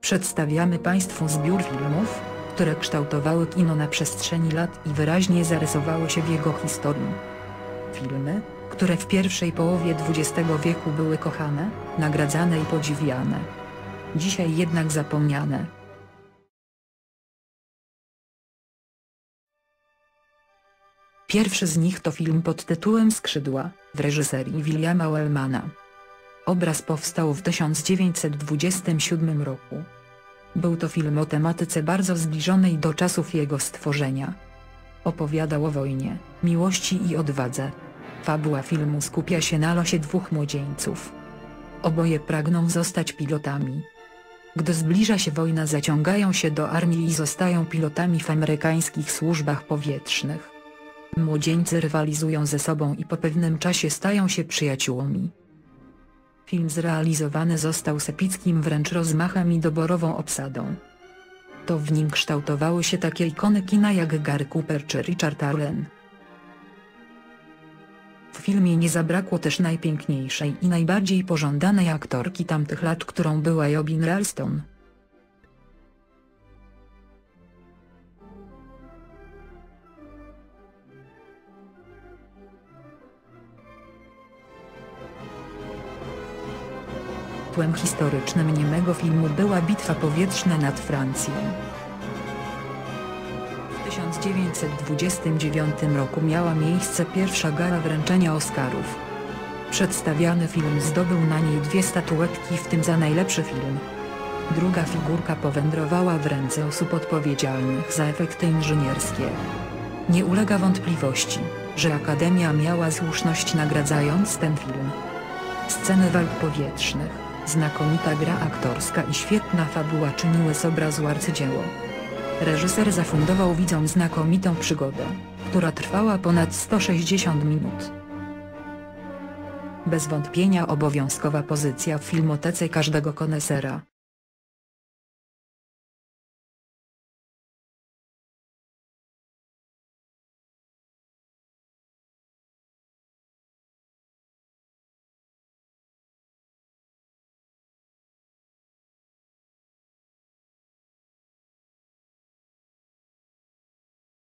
Przedstawiamy Państwu zbiór filmów, które kształtowały kino na przestrzeni lat i wyraźnie zarysowały się w jego historii. Filmy, które w pierwszej połowie XX wieku były kochane, nagradzane i podziwiane. Dzisiaj jednak zapomniane. Pierwszy z nich to film pod tytułem Skrzydła, w reżyserii Williama Wellmana. Obraz powstał w 1927 roku. Był to film o tematyce bardzo zbliżonej do czasów jego stworzenia. Opowiadał o wojnie, miłości i odwadze. Fabuła filmu skupia się na losie dwóch młodzieńców. Oboje pragną zostać pilotami. Gdy zbliża się wojna zaciągają się do armii i zostają pilotami w amerykańskich służbach powietrznych. Młodzieńcy rywalizują ze sobą i po pewnym czasie stają się przyjaciółmi. Film zrealizowany został z epickim wręcz rozmachem i doborową obsadą. To w nim kształtowały się takie ikony kina jak Gary Cooper czy Richard Allen. W filmie nie zabrakło też najpiękniejszej i najbardziej pożądanej aktorki tamtych lat którą była Jobin Ralston. Tłem historycznym niemego filmu była bitwa powietrzna nad Francją. W 1929 roku miała miejsce pierwsza gala wręczenia Oscarów. Przedstawiany film zdobył na niej dwie statuetki w tym za najlepszy film. Druga figurka powędrowała w ręce osób odpowiedzialnych za efekty inżynierskie. Nie ulega wątpliwości, że Akademia miała słuszność nagradzając ten film. Sceny walk powietrznych, znakomita gra aktorska i świetna fabuła czyniły z obrazu arcydzieło. Reżyser zafundował widzom znakomitą przygodę, która trwała ponad 160 minut. Bez wątpienia obowiązkowa pozycja w filmotece każdego konesera.